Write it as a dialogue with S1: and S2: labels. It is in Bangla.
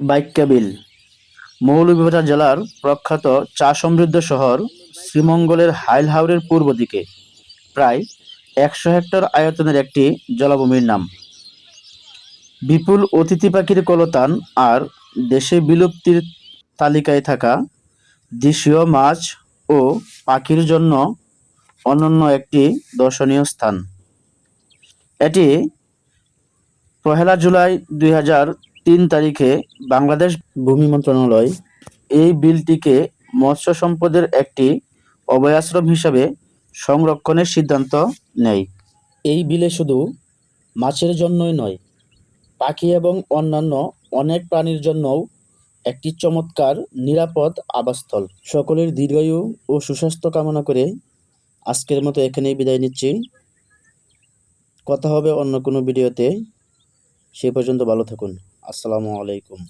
S1: বাইক্কা বিল মৌলভীবাজার জেলার প্রখ্যাত চা সমৃদ্ধ শহর শ্রীমঙ্গলের হাইল-হাওরের পূর্ব দিকে। প্রায় একশো হেক্টর আয়তনের একটি জলাভূমির নাম। বিপুল অতিথি পাখির কলতান আর দেশে বিলুপ্তির তালিকায় থাকা দেশীয় মাছ ও পাখির জন্য অনন্য একটি দর্শনীয় স্থান। এটি পহেলা জুলাই দুই হাজার তিন তারিখে বাংলাদেশ ভূমি মন্ত্রণালয় এই বিলটিকে মৎস্য সম্পদের একটি অভয়াশ্রম হিসাবে সংরক্ষণের সিদ্ধান্ত নেয়। এই বিলে শুধু মাছের জন্যই নয়, পাখি এবং অন্যান্য অনেক প্রাণীর জন্যও একটি চমৎকার নিরাপদ আবাসস্থল। সকলের দীর্ঘায়ু ও সুস্বাস্থ্য কামনা করে আজকের মতো এখানেই বিদায় নিচ্ছি। কথা হবে অন্য কোনো ভিডিওতে। সে পর্যন্ত ভালো থাকুন। আসসালামু আলাইকুম।